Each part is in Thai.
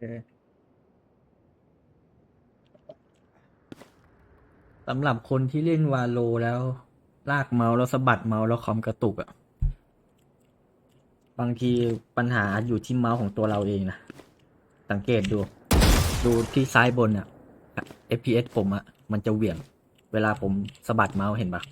สำหรับคนที่เล่นวาโลแล้ว ลากเมาส์แล้วสะบัดเมาส์แล้วคอมกระตุกอะบางทีปัญหาอยู่ที่เมาส์ของตัวเราเองนะ สังเกตดู ดูที่ซ้ายบนอะ FPS ผมอะมันจะเหวี่ยง เวลาผมสะบัดเมาส์เห็นปะ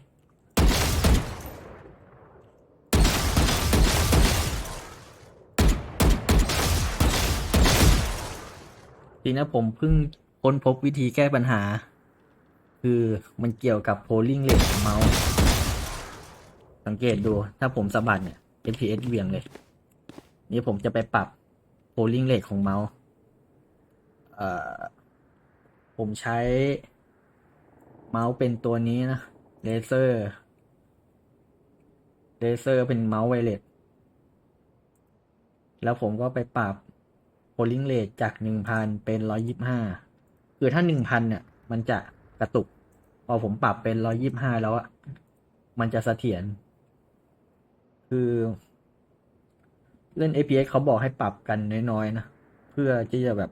ทีนี้ผมเพิ่งค้นพบวิธีแก้ปัญหา คือมันเกี่ยวกับโพลิงเล e ของเมาส์ สังเกตดูถ้าผมสะบัดเนี่ย FPS เหวี่ยงเลย นี่ผมจะไปปรับโพลิงเล e ของเมาส์ผมใช้ เมาส์เป็นตัวนี้นะเลเซอร์เลเซอร์เป็นเมาส์ไวเลสแล้วผมก็ไปปรับ โพลิงเล e จากหนึ่งพันเป็นร้อยยิบห้าคือถ้าหนึ่งพันเนี่ย มันจะกระตุก พอผมปรับเป็นร้อยิบห้าแล้วอะมันจะเสถียรคือเล่น APS เขาบอกให้ปรับกันน้อยๆนะ เพื่อที่จะแบบ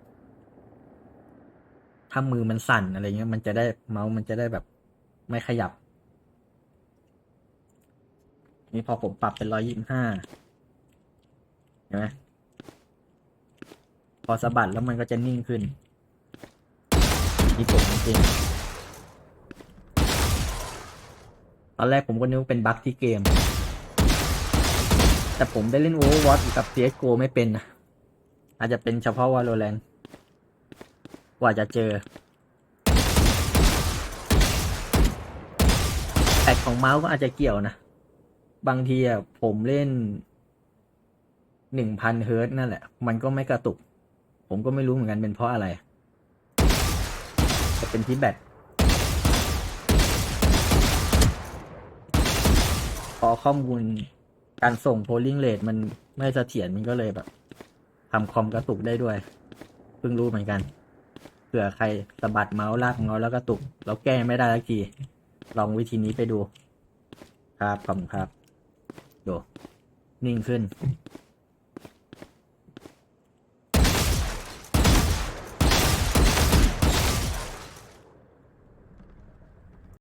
ถ้ามือมันสั่นอะไรเงี้ย มันจะได้เมาส์มันจะได้แบบไม่ขยับ นี่พอผมปรับเป็นร้อยี่ห้าเห็นไหม พอสะบัดแล้วมันก็จะนิ่งขึ้นนี่ผมจริงตอนแรกผมก็นึกว่าเป็นบั๊กที่เกม แต่ผมได้เล่น Overwatch กับ CSGO ไม่เป็นนะ อาจจะเป็นเฉพาะ Valorant กว่าจะเจอแตกของเมาส์ก็อาจจะเกี่ยวนะ บางทีอะผมเล่นหนึ่งพันเฮิร์ต์นั่นแหละ มันก็ไม่กระตุก ผมก็ไม่รู้เหมือนกันเป็นเพราะอะไร จะเป็นที่แบตพอข้อมูลการส่งโพลิงเล e มันไม่เสถียรมันก็เลยแบบทำคอมกระตุกได้ด้วย เพิ่งรู้เหมือนกันเผื่อใครสะบัดเมาส์ลากเมาส์แล้วกระตุก แล้วแก้ไม่ได้สักทีลองวิธีนี้ไปดู ครับขอบคุณครับ ดู นิ่งขึ้น